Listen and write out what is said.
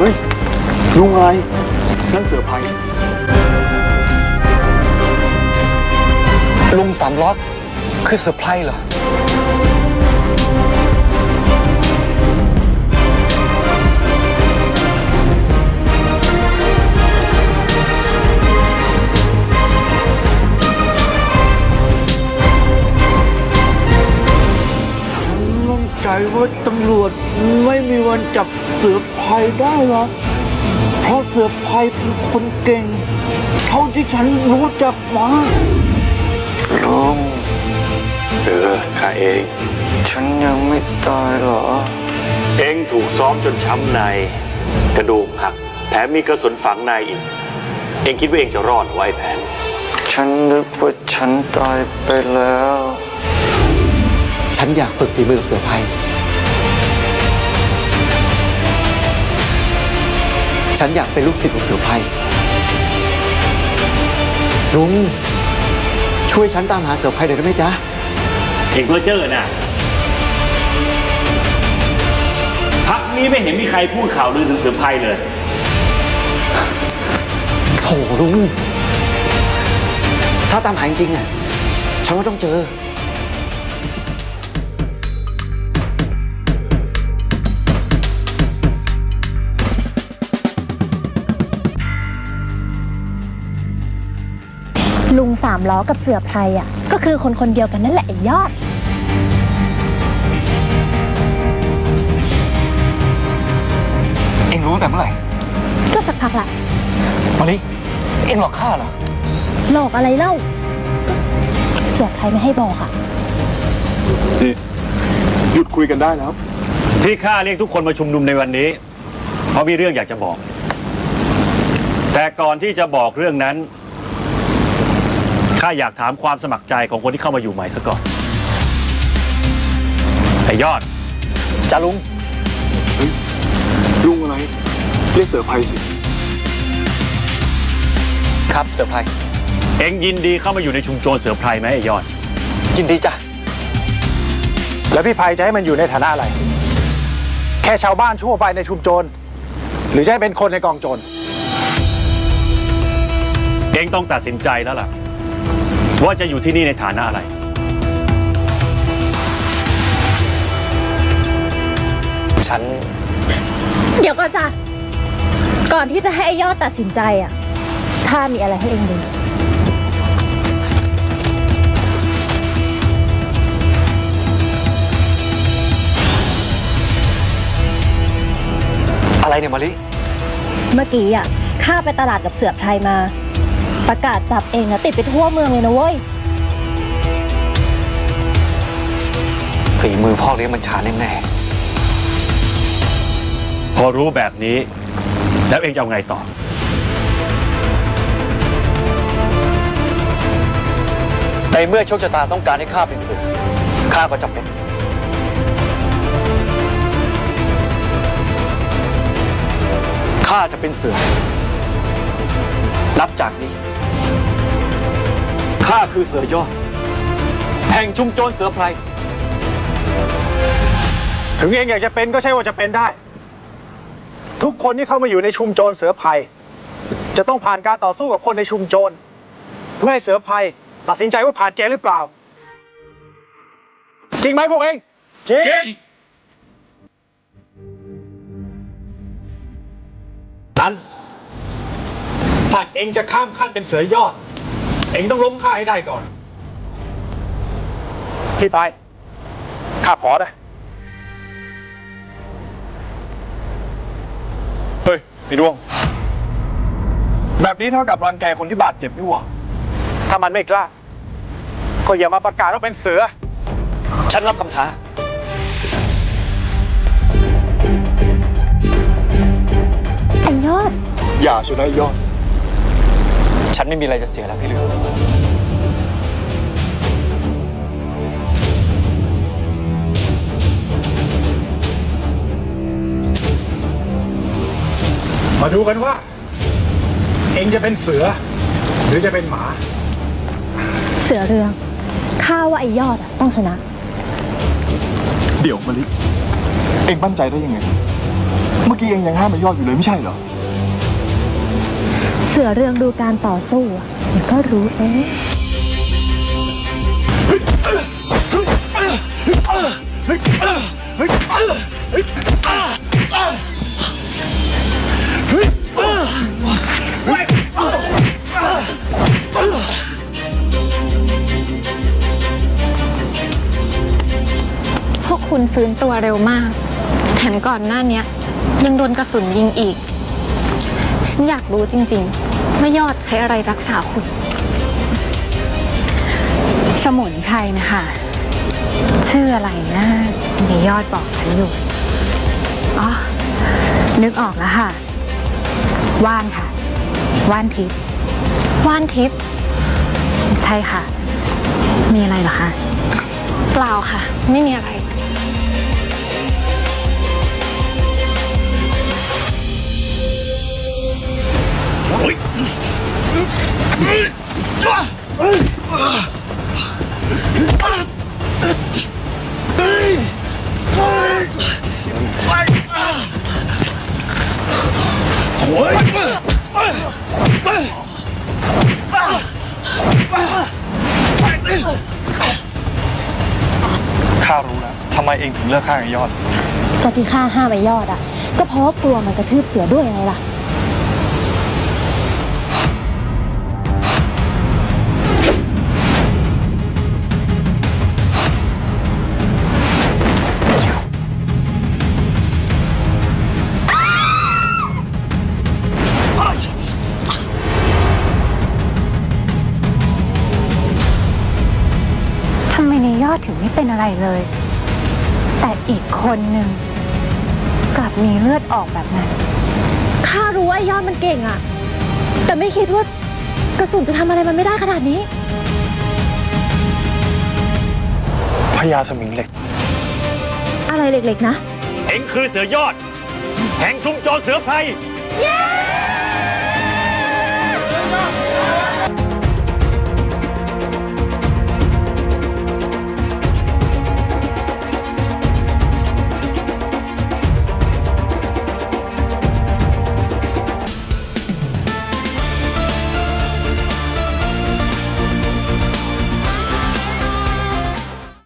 เฮ้ยลุงอะไรนั่นเสือไพรลุงสามล็อคือเสือไพร์เหรอ ว่าตำรวจไม่มีวันจับเสือภัยได้หรอกเพราะเสือภัยเป็นคนเก่ง เท่าที่ฉันรู้จักมาลุงเออข้าเอง ฉันยังไม่ตายเหรอ เองถูกซ้อมจนช้ำใน กระดูกหักแถมมีกระสุนฝังในอีก เองคิดว่าเองจะรอดไว้แผน ฉันนึกว่าฉันตายไปแล้ว ฉันอยากฝึกฝีมือกับเสือไพรฉันอยากเป็นลูกศิษย์ของเสือไพรลุงช่วยฉันตามหาเสือไพรหน่อยได้ไหมจ๊ะเอกเพื่อเจอน่ะพักนี้ไม่เห็นมีใครพูดข่าวลือถึงเสือภัยเลย โถลุง ถ้าตามหาจริงๆอะ ฉันว่าต้องเจอ ลุงสามล้อกับเสือไพรอะ ก็คือคนคนเดียวกันนั่นแหละไอ้ยอด เอ็งรู้ตั้งแต่เมื่อไหร่ก็สักพักละมาลิเอ็งหลอกข้าเหรอ หลอกอะไรเล่า เสือไพรไม่ให้บอกอะ นี่หยุดคุยกันได้แล้ว ที่ข้าเรียกทุกคนมาชุมนุมในวันนี้ เพราะมีเรื่องอยากจะบอก แต่ก่อนที่จะบอกเรื่องนั้น ข้าอยากถามความสมัครใจของคนที่เข้ามาอยู่ใหม่ซะก่อนไอ้ยอด จ้าลุง ลุงอะไรเรียกเสือไพรสิ ครับเสือไพรเอ็งยินดีเข้ามาอยู่ในชุมชนเสือไพรไหมไอ้ยอด ยินดีจ้ะ แล้วพี่ภัยจะให้มันอยู่ในฐานะอะไร แค่ชาวบ้านชั่วไปในชุมโจร หรือจะให้เป็นคนในกองโจร เอ็งต้องตัดสินใจแล้วล่ะ ว่าจะอยู่ที่นี่ในฐานะอะไร ฉัน เดี๋ยวก่อนจ้ะก่อนที่จะให้ไอ้ยอดตัดสินใจอะข้ามีอะไรให้เองดูอะไรเนี่ยมาลิ เมื่อกี้อะข้าไปตลาดกับเสือไพรมา ประกาศจับเองอะติดไปทั่วเมืองเลยนะเว้ย ฝีมือพ่อเลี้ยงมันชาแน่พอรู้แบบนี้ แล้วเองจะเอาไงต่อ ๆในเมื่อโชคชะตาต้องการให้ข้าเป็นเสือข้าก็จำเป็น ข้าจะเป็นเสือนับจากนี้ ข้าคือเสือยอด แห่งชุมโจรเสือไพร ถึงเองอยากจะเป็นก็ใช่ว่าจะเป็นได้ ทุกคนที่เข้ามาอยู่ในชุมโจรเสือภัยจะต้องผ่านการต่อสู้กับคนในชุมโจร เพื่อให้เสือภัยตัดสินใจว่าผ่านเกณฑ์หรือเปล่า จริงไหมพวกเองจริงนั้นถ้าเองจะข้ามขั้นเป็นเสือยอด เองต้องล้มข้าให้ได้ก่อน พี่ไปข้าขอนะเฮ้ยพี่ดวง แบบนี้เท่ากับรังแกคนที่บาดเจ็บนี่หว่าถ้ามันไม่กล้า ก็อย่ามาประกาศว่าเป็นเสือ ฉันรับคำท้า ไอ้ยอด อย่าชนะยอด ฉันไม่มีอะไรจะเสียแล้วพี่เหลืองมาดูกันว่า เองจะเป็นเสือ หรือจะเป็นหมา เสือเรืองข้าว่าไอ้ยอดอะต้องชนะ เดี๋ยวมาลิ เองมั่นใจได้ยังไง เมื่อกี้เองยังห้ามไอ้ยอดอยู่เลยไม่ใช่เหรอ เสือเรื่องดูการต่อสู้เดี๋ยวก็รู้เองพวกคุณฟื้นตัวเร็วมาก แถมก่อนหน้านี้ยยังโดนกระสุนยิงอีก ฉันอยากรู้จริง ๆ ไม่ยอดใช้อะไรรักษาคุณ สมุนไพรนะคะ ชื่ออะไรนะมียอดบอกฉันอยู่ อ๋อ นึกออกแล้วค่ะ ว่านค่ะ ว่านทิพย์ว่านทิพย์ใช่ค่ะ มีอะไรเหรอคะ เปล่าค่ะ ไม่มีอะไร ข้ารู้แล้วทำไมเองถึงเลือกข้าไอ้ยอดแต่ที่ข้าห้ามไอ้ยอดอะ ก็เพราะว่ากลัวมันกระทืบเสือด้วยไงล่ะ เป็นอะไรเลย แต่อีกคนหนึ่งกลับมีเลือดออกแบบนั้น ข้ารู้ว่าไอ้ยอดมันเก่งอะแต่ไม่คิดว่ากระสุนจะทำอะไรมันไม่ได้ขนาดนี้ พญาสมิงเหล็ก อะไรเล็กๆนะ เอ็งคือเสือยอด แห่งชุมโจรเสือไพร เย้